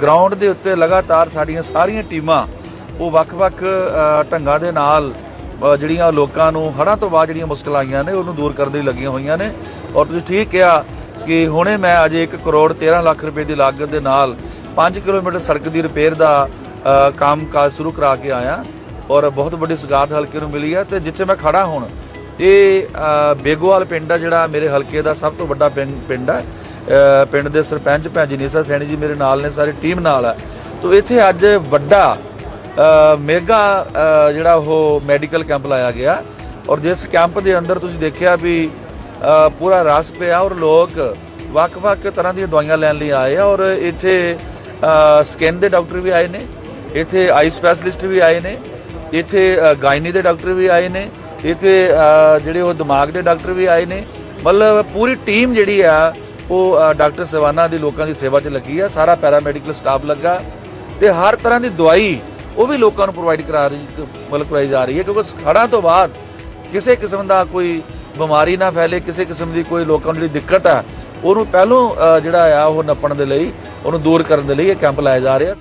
Ground ਦੇ ਉੱਤੇ ਲਗਾਤਾਰ ਸਾਡੀਆਂ ਸਾਰੀਆਂ ਟੀਮਾਂ ਉਹ ਵੱਖ-ਵੱਖ ਢੰਗਾਂ ਦੇ ਨਾਲ ਜਿਹੜੀਆਂ ਲੋਕਾਂ ਨੂੰ ਹੜ੍ਹਾਂ ਤੋਂ ਬਾਅਦ ਜਿਹੜੀਆਂ ਮੁਸ਼ਕਲਾਂ ਆਈਆਂ ਨੇ ਉਹਨੂੰ ਦੂਰ ਕਰਨ ਦੇ ਲੱਗੀਆਂ ਹੋਈਆਂ ਨੇ। ਔਰ ਤੁਸੀਂ ਠੀਕ ਕਿਹਾ ਕਿ ਹੁਣੇ ਮੈਂ ਅਜੇ 1 ਕਰੋੜ 13 ਲੱਖ ਰੁਪਏ ਦੀ ਲਾਗਤ ਦੇ ਨਾਲ 5 ਕਿਲੋਮੀਟਰ ਸੜਕ ਦੀ ਰਿਪੇਅਰ ਦਾ ਅ, ਕੰਮ ਕਾਜ ਸ਼ੁਰੂ ਕਰਾ ਕੇ ਆਇਆ ਔਰ ਬਹੁਤ ਵੱਡੀ ਸਗਾਤ ਹਲਕੇ ਨੂੰ ਮਿਲੀ ਹੈ ਤੇ ਜਿੱਥੇ ਮੈਂ ਖੜਾ ਹੁਣ ਇਹ ਬੇਗੋਵਾਲ ਪਿੰਡ ਆ ਜਿਹੜਾ ਮੇਰੇ ਹਲਕੇ ਦਾ ਸਭ ਤੋਂ ਵੱਡਾ ਪਿੰਡ ਪਿੰਡ ਹੈ ਪਿੰਡ ਦੇ ਸਰਪੰਚ ਭੈਣ ਜੀ ਨੀਸਾ ਸੈਣੀ ਜੀ ਮੇਰੇ ਨਾਲ ਨੇ ਸਾਰੀ ਟੀਮ ਨਾਲ ਹੈ ਤੋ ਇੱਥੇ ਅੱਜ ਵੱਡਾ ਅ, ਮੇਗਾ ਜਿਹੜਾ ਉਹ ਮੈਡੀਕਲ ਕੈਂਪ ਲਾਇਆ ਗਿਆ। ਔਰ ਜਿਸ ਕੈਂਪ ਦੇ ਅੰਦਰ ਤੁਸੀਂ ਦੇਖਿਆ ਵੀ ਪੂਰਾ ਰਸ ਪਿਆ ਔਰ ਲੋਕ ਵੱਖ-ਵੱਖ ਤਰ੍ਹਾਂ ਦੀਆਂ ਦਵਾਈਆਂ ਲੈਣ ਲਈ ਆਏ ਆ। ਔਰ ਇੱਥੇ ਸਕਿਨ ਦੇ ਡਾਕਟਰ ਵੀ ਆਏ ਨੇ ਇੱਥੇ ਆਈ ਸਪੈਸ਼ਲਿਸਟ ਵੀ ਆਏ ਨੇ ਇੱਥੇ ਗਾਇਨੀ ਦੇ ਡਾਕਟਰ ਵੀ ਆਏ ਨੇ ਇੱਥੇ ਜਿਹੜੇ ਉਹ ਦਿਮਾਗ ਦੇ ਡਾਕਟਰ ਵੀ ਆਏ ਨੇ। ਮਤਲਬ ਪੂਰੀ ਟੀਮ ਜਿਹੜੀ ਆ ਉਹ ਡਾਕਟਰ ਸਵਾਨਾ ਦੀ ਲੋਕਾਂ ਦੀ ਸੇਵਾ 'ਚ ਲੱਗੀ ਆ, ਸਾਰਾ ਪੈਰਾਮੈਡੀਕਲ ਸਟਾਫ ਲੱਗਾ ਤੇ ਹਰ ਤਰ੍ਹਾਂ ਦੀ ਦਵਾਈ ਉਹ ਵੀ ਲੋਕਾਂ ਨੂੰ ਪ੍ਰੋਵਾਈਡ ਕਰਾ ਰਹੀ, ਮਤਲਬ ਕਰਾਈ ਜਾ ਰਹੀ ਹੈ, ਕਿਉਂਕਿ ਖੜਾ ਤੋਂ ਬਾਅਦ ਕਿਸੇ ਕਿਸਮ ਦਾ ਕੋਈ ਬਿਮਾਰੀ ਨਾ ਫੈਲੇ, ਕਿਸੇ ਕਿਸਮ ਦੀ ਕੋਈ ਲੋਕਾਂ ਨੂੰ ਜਿਹੜੀ ਦਿੱਕਤ ਆ, ਉਹਨੂੰ ਪਹਿਲੋਂ ਜਿਹੜਾ ਆ, ਉਹ ਨੱਪਣ ਦੇ ਲਈ, ਉਹਨੂੰ ਦੂਰ ਕਰਨ ਦੇ ਲਈ ਇਹ ਕੈਂਪ ਲਾਇਆ ਜਾ ਰਿਹਾ।